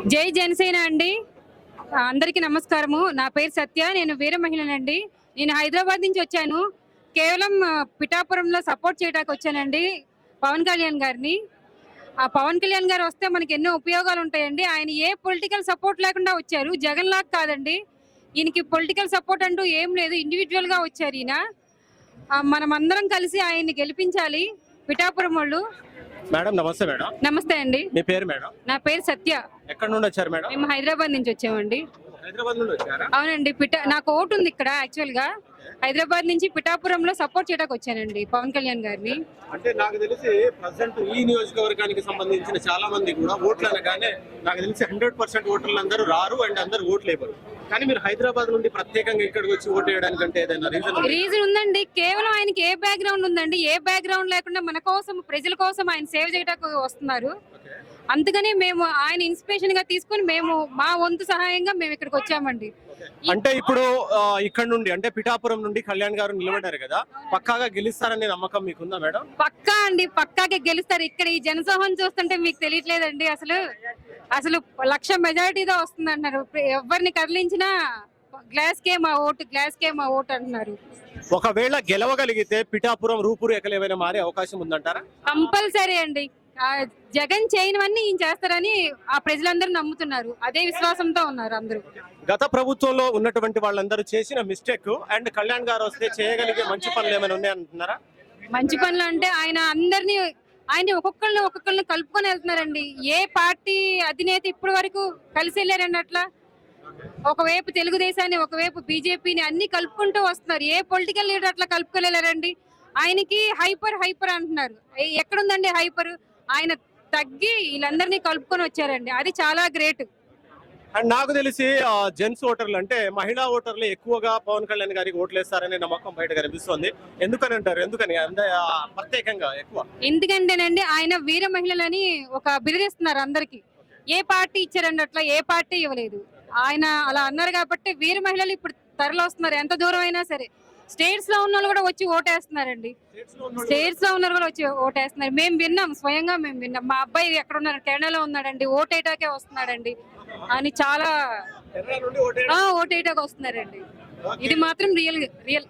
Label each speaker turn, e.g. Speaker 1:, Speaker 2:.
Speaker 1: జై జనసేన అండి. అందరికీ నమస్కారము. నా పేరు సత్య నేను వీర మహిళనండి. నేను హైదరాబాద్ నుంచి వచ్చాను. కేవలం పిఠాపురంలో సపోర్ట్ చేయడానికి వచ్చానండి పవన్ కళ్యాణ్ గారిని. ఆ పవన్ కళ్యాణ్ గారు వస్తే మనకి ఎన్నో ఉపయోగాలు ఉంటాయండి. ఆయన ఏ పొలిటికల్ సపోర్ట్ లేకుండా వచ్చారు. జగన్ లాగా కాదండి. ఈయనకి పొలిటికల్ సపోర్ట్ అంటూ ఏం లేదు. ఇండివిజువల్గా వచ్చారు ఈయన. మనమందరం కలిసి ఆయన్ని గెలిపించాలి. పిఠాపురం వాళ్ళు.
Speaker 2: మేడం నమస్తే మేడం.
Speaker 1: నమస్తే అండి.
Speaker 2: మీ పేరు మేడం?
Speaker 1: నా పేరు సత్య.
Speaker 2: ఎక్కడ నుండి వచ్చారు మేడం?
Speaker 1: మేము హైదరాబాద్ నుంచి వచ్చామండి.
Speaker 2: హైదరాబాద్ నుండి వచ్చారా?
Speaker 1: అవునండి పిఠా నాకు ఓటు ఉంది ఇక్కడ యాక్చువల్గా. హైదరాబాద్ నుంచి పిఠాపురంలో సపోర్ట్ చేయడానికి వచ్చానండి పవన్ కళ్యాణ్ గారిని.
Speaker 2: అంటే నాకు తెలిసి ప్రజెంట్ ఈ నియోజకవర్గానికి సంబంధించిన చాలా మంది కూడా ఓట్లు అనగానే నాకు తెలిసి హండ్రెడ్ పర్సెంట్ ఓటర్లు అందరూ రారు అండ్ అందరూ ఓట్లు వేయరు కానీ మీరు హైదరాబాద్ నుండి ప్రత్యేకంగా ఇక్కడికి వచ్చి ఓటు వేయడానికి అంటే ఏదైనా రీజన్
Speaker 1: రీజన్ ఉందండి. కేవలం ఆయనకి ఏ బ్యాక్గ్రౌండ్ ఉందండి? ఏ బ్యాక్గ్రౌండ్ లేకుండా మన కోసం ప్రజల కోసం ఆయన సేవ చేయడానికి వస్తున్నారు. అందుకనే మేము ఆయన ఇన్స్పిరేషన్గా తీసుకొని మేము మా వంతు సహాయంగా మేము ఇక్కడికి వచ్చామండి.
Speaker 2: అంటే ఇప్పుడు ఇక్కడ నుండి అంటే పిఠాపురం నుండి కళ్యాణ్ గారు నిలబడ్డారు కదా పక్కాగా గెలుస్తారనే నమ్మకం మీకుందా మేడం?
Speaker 1: పక్కా అండి పక్కాకి గెలుస్తారు. ఇక్కడ ఈ జనసమూహం చూస్తుంటే మీకు తెలియట్లేదండి. అసలు అసలు లక్ష మెజారిటీతో వస్తుంది అంటున్నారు ఎవరిని కదిలించినా గ్లాస్ కే మా ఓటు గ్లాస్ కే మా ఓటు అంటున్నారు.
Speaker 2: ఒకవేళ గెలవగలిగితే పిఠాపురం రూపురు ఎకలు ఏమైనా మారే అవకాశం ఉందంటారా?
Speaker 1: కంపల్సరీ అండి. జగన్ చేయనివన్నీ ఈయన చేస్తారని ఆ ప్రజలందరూ నమ్ముతున్నారు. అదే విశ్వాసంతో ఉన్నారు అందరూ.
Speaker 2: గత ప్రభుత్వంలో ఉన్నటువంటి వాళ్ళందరూ చేసిన మిస్టేక్ అండ్ కళ్యాణ్ గారు వస్తే చేయగలిగే మంచి పనులు ఏమైనా ఉన్నాయంటున్నారా?
Speaker 1: మంచి పనులు అంటే ఆయన అందరినీ ఆయన ఒక్కొక్కరిని ఒక్కొక్కరిని కలుపుకొని వెళ్తున్నారండి. ఏ పార్టీ అధినేత ఇప్పటి వరకు కలిసి వెళ్ళారండి అట్లా? ఒకవైపు తెలుగుదేశాన్ని ఒకవైపు బీజేపీని అన్ని కలుపుకుంటూ వస్తున్నారు. ఏ పొలిటికల్ లీడర్ అట్లా కలుపుకోలేరండి. ఆయనకి హైపర్ హైపర్ అంటున్నారు. ఎక్కడుందండి హైపర్? ఆయన తగ్గి వీళ్ళందరినీ కలుపుకొని వచ్చారండి. అది చాలా గ్రేట్.
Speaker 2: అండ్ నాకు తెలిసి జెంట్స్ ఓటర్లు అంటే మహిళా ఓటర్లు ఎక్కువగా పవన్ కళ్యాణ్ గారికి ఓట్లేస్తారనే నమ్మకం బయట కనిపిస్తుంది. ఎందుకని అంటారు? ఎందుకని? ప్రత్యేకంగా ఎక్కువ?
Speaker 1: ఎందుకంటేనండి ఆయన వీర మహిళలని ఒక బిరుదిస్తున్నారు అందరికి. ఏ పార్టీ ఇచ్చారండి అట్లా ఏ పార్టీ ఇవ్వలేదు. ఆయన అలా అన్నారు కాబట్టి వీర మహిళలు ఇప్పుడు తరలి వస్తున్నారు. ఎంత దూరం అయినా సరే. స్టేట్స్లో ఉన్న కూడా వచ్చి ఓటేస్తున్నారండి. స్టేట్స్లో ఉన్నారు కూడా వచ్చి ఓటేస్తున్నారు. మేము విన్నాం స్వయంగా మేము విన్నాం. మా అబ్బాయి ఎక్కడ ఉన్నారు కెనడాలో ఉన్నాడండి. ఓటేటాకే వస్తున్నాడండి. అని చాలా ఓటేటాకి వస్తున్నారండి. ఇది మాత్రం రియల్ రియల్.